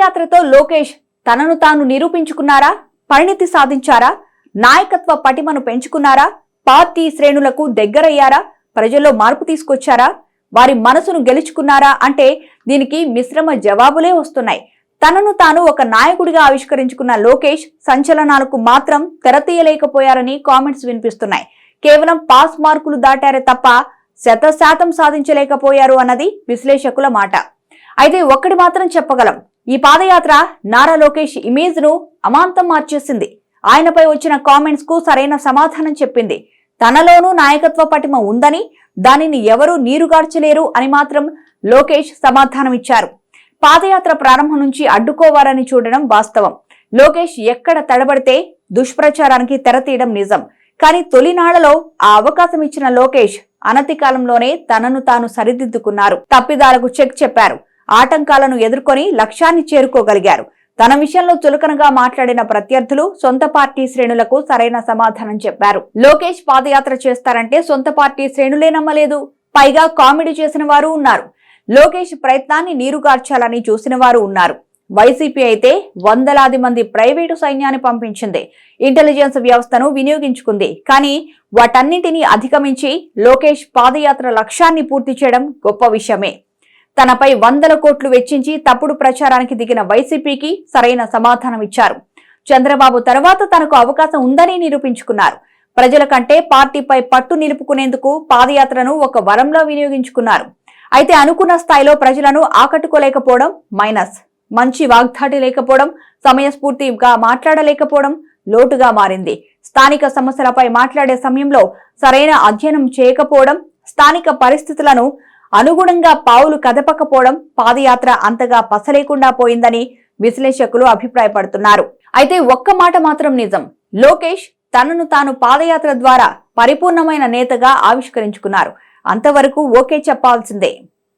పాదయాత్రతో లోకేష్ తనను తాను నిరూపించుకున్నారా? పరిణితి సాధించారా? నాయకత్వ పటిమను పెంచుకున్నారా? పార్టీ శ్రేణులకు దగ్గరయ్యారా? ప్రజల్లో మార్పు తీసుకొచ్చారా? వారి మనసును గెలుచుకున్నారా? అంటే దీనికి మిశ్రమ జవాబులే వస్తున్నాయి. తనను తాను ఒక నాయకుడిగా ఆవిష్కరించుకున్న లోకేష్ సంచలనాలకు మాత్రం తెరతీయలేకపోయారని కామెంట్స్ వినిపిస్తున్నాయి. కేవలం పాస్ మార్కులు దాటారే తప్ప శత శాతం సాధించలేకపోయారు అన్నది విశ్లేషకుల మాట. అయితే ఒక్కటి మాత్రం చెప్పగలం. ఈ పాదయాత్ర నారా లోకేష్ ఇమేజ్ను అమాంతం మార్చేసింది. ఆయనపై వచ్చిన కామెంట్స్కు సరైన సమాధానం చెప్పింది. తనలోనూ నాయకత్వ పటిమ ఉందని దానిని ఎవరూ నీరుగార్చలేరు అని మాత్రం లోకేష్ సమాధానమిచ్చారు పాదయాత్ర ప్రారంభం నుంచి అడ్డుకోవాలని చూడడం వాస్తవం. లోకేష్ ఎక్కడ తడబడితే దుష్ప్రచారానికి తెరతీయడం నిజం. కానీ తొలినాళ్ళలో ఆ అవకాశం ఇచ్చిన లోకేష్ అనతి కాలంలోనే తనను తాను సరిదిద్దుకున్నారు. తప్పిదాలకు చెక్ చెప్పారు. ఆటంకాలను ఎదుర్కొని లక్ష్యాన్ని చేరుకోగలిగారు. తన విషయంలో చులకనగా మాట్లాడిన ప్రత్యర్థులు సొంత పార్టీ శ్రేణులకు సరైన సమాధానం చెప్పారు. లోకేష్ పాదయాత్ర చేస్తారంటే సొంత పార్టీ శ్రేణులే నమ్మలేదు పైగా కామెడీ చేసిన వారు ఉన్నారు. లోకేష్ ప్రయత్నాన్ని నీరుగార్చాలని చూసిన వారు ఉన్నారు. వైసీపీ అయితే వందలాది మంది ప్రైవేటు సైన్యాన్ని పంపించింది. ఇంటెలిజెన్స్ వ్యవస్థను వినియోగించుకుంది. కానీ వాటన్నింటినీ అధిగమించి లోకేష్ పాదయాత్ర లక్ష్యాన్ని పూర్తి చేయడం గొప్ప విషయమే. తనపై వందల కోట్లు వెచ్చించి తప్పుడు ప్రచారానికి దిగిన వైసీపీకి సరైన సమాధానం ఇచ్చారు. చంద్రబాబు తర్వాత తనకు అవకాశం ఉందని నిరూపించుకున్నారు. ప్రజల కంటే పార్టీపై పట్టు నిలుపుకునేందుకు పాదయాత్రను ఒక వరంలో వినియోగించుకున్నారు. అయితే అనుకున్న స్థాయిలో ప్రజలను ఆకట్టుకోలేకపోవడం మైనస్. మంచి వాగ్దాటి లేకపోవడం సమయస్ఫూర్తిగా మాట్లాడలేకపోవడం లోటుగా మారింది. స్థానిక సమస్యలపై మాట్లాడే సమయంలో సరైన అధ్యయనం చేయకపోవడం స్థానిక పరిస్థితులను అనుగుణంగా పావులు కదపకపోవడం పాదయాత్ర అంతగా పసలేకుండా పోయిందని విశ్లేషకులు అభిప్రాయపడుతున్నారు. అయితే ఒక్క మాట మాత్రం నిజం. లోకేష్ తనను తాను పాదయాత్ర ద్వారా పరిపూర్ణమైన నేతగా ఆవిష్కరించుకున్నారు. అంతవరకు ఓకే చెప్పాల్సిందే.